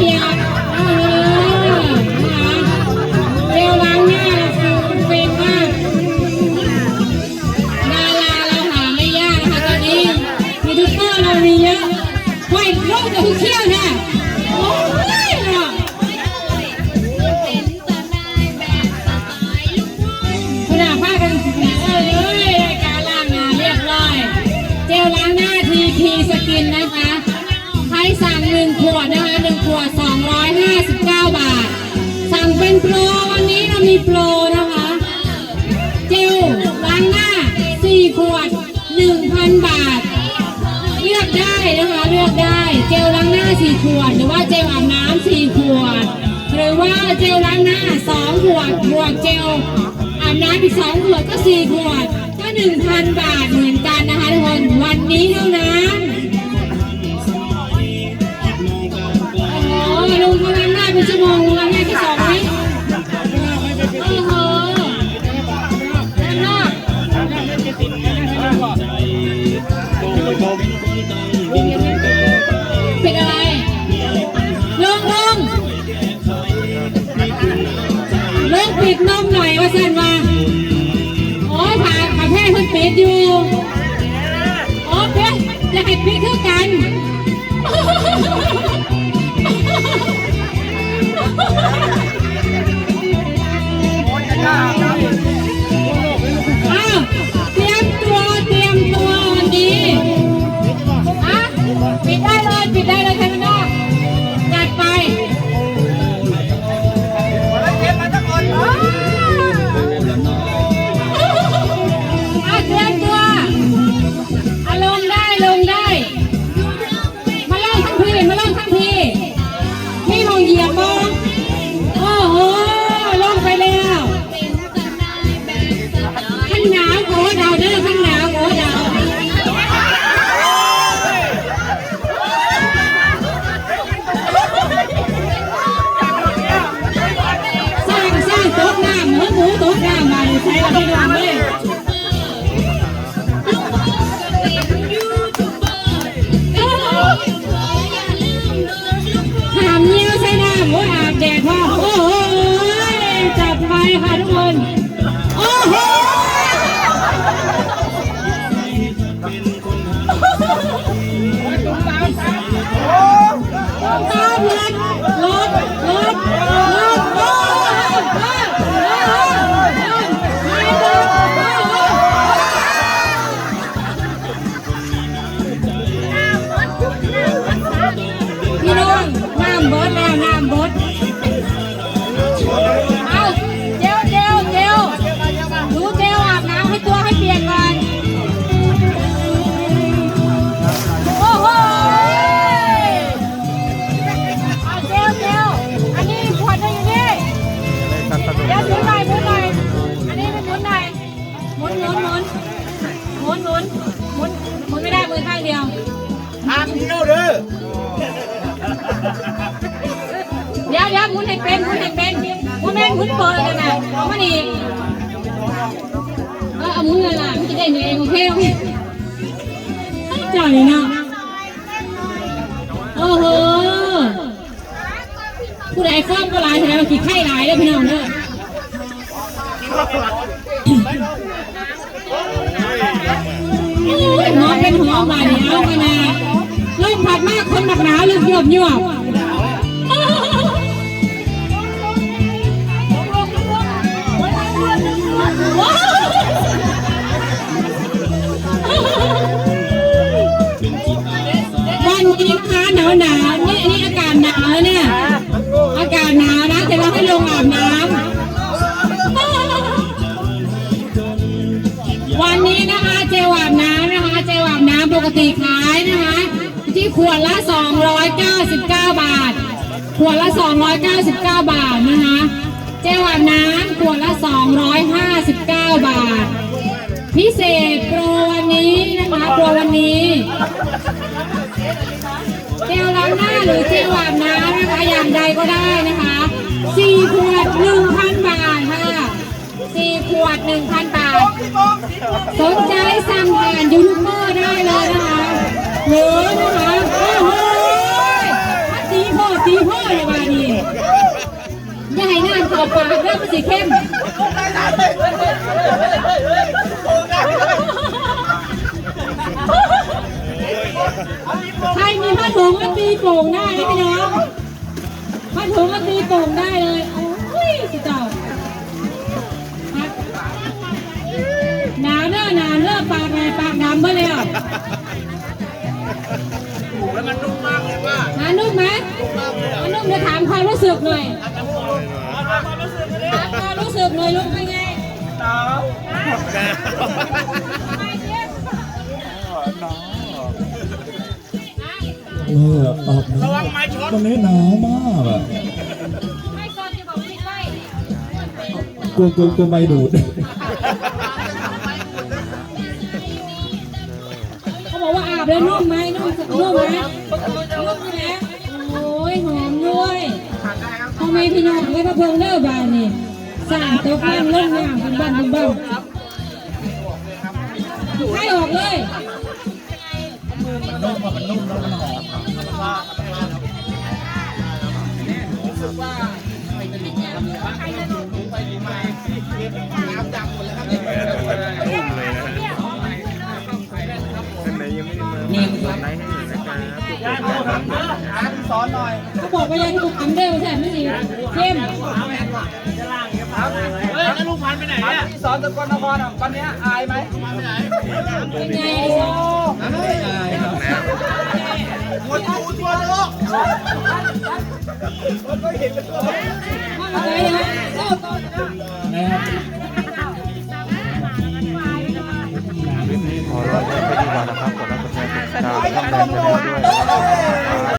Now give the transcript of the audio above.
yeah. มีโปรนะคะ เจลล้างหน้า 4 ขวด 1,000 บาท เลือกได้นะคะ เลือกได้ เจลล้างหน้า 4 ขวด หรือว่าเจลอาบน้ำ4ขวด หรือว่าเจลล้างหน้า 2 ขวด บวกเจลอาบน้ำอีก 2 ขวด ก็ 4 ขวด ก็ 1,000 บาทเหมือนกันนะคะทุกคน วันนี้เท่านั้นโอ้ลุงเขาล้างหน้าเป็นชั่วโมงลุงล้างหน้าแค่สองวิ มุนให้เป็นมุนให้เป็นมุนแม่นหมุนเปิดกันนะเอามานี่เออเอามุนเลยล่ะมันจะได้เองโอเคโอเคจ่อยนะโอ้โหผู้ใดฟ้องก็ลายแถวขี้ไข่ลายเลยพี่น้องเด้อโอ้ยหอมเป็นหอมบาดเดียวกันนะลมพัดมากคนหนักหนาวลึกยวบยบ กติขายนะคะที่ขวดละ 299 บาท ขวดละ 299 บาทนะคะเจลอาบน้ำขวดละ 259 บาท พิเศษโปรวันนี้นะคะโปรวันนี้เจลล้างหน้าหรือเจลอาบน้ำนะคะอย่างใดก็ได้นะคะ4ขวด 1,000 บาทค่ะ4ขวด 1,000บาท สนใจสั่งผ่านยูทูบเบอร์ได้เลยนะคะหรือนะคะโอ้โหตีพ่อตีพ่อเลยมาดีอย่าให้น้ำเข้าปากเริ่มสีเข้มใครมีผ้าถุงก็ตีโป่งได้นะพี่น้องผ้าถุงก็ตีโป่งได้เลย โอ้ยสุดเจ้า มเดี๋ยวถามความรู้สึกหน่อยถามความรู้สึกหน่อยลูกเป็นไงเออตอบนะวันนี้หนาวมากอะไม่ก่อนจะบอกไม่ใช่กลัวกลัวกลัวไม่ดูดเขาบอกว่าอาบแล้วนุ่มไหมนุ่มนุ่มไหมนุ่มใช่ไหมโอ้ยหอม ด้วยทำไมพี่น้องไม่มาเพิ่งเลิกบานนี่สั่งตกบ้านเล่นย่างเป็นบ้านเป็นบ้านให้ออกเลยนุ่มมันนุ่มแล้วมันหอมเขาบอกว่ายาที่ถูกทำเด้อใช่ไหมสิเข้มเฮ้ยแล้วลุงพันไปไหนเนี่ยสอนสกลนครอะวันนี้อายไหมเป็นไงไอ้สองไม่อายครับหมดตูทั่วโลกพ่อมาใจยังไงโอ้โตนะครับขอรอเล่นไปดีกว่านะครับ กดไลค์กดแชร์กดติดตามช่องแดงไปด้วย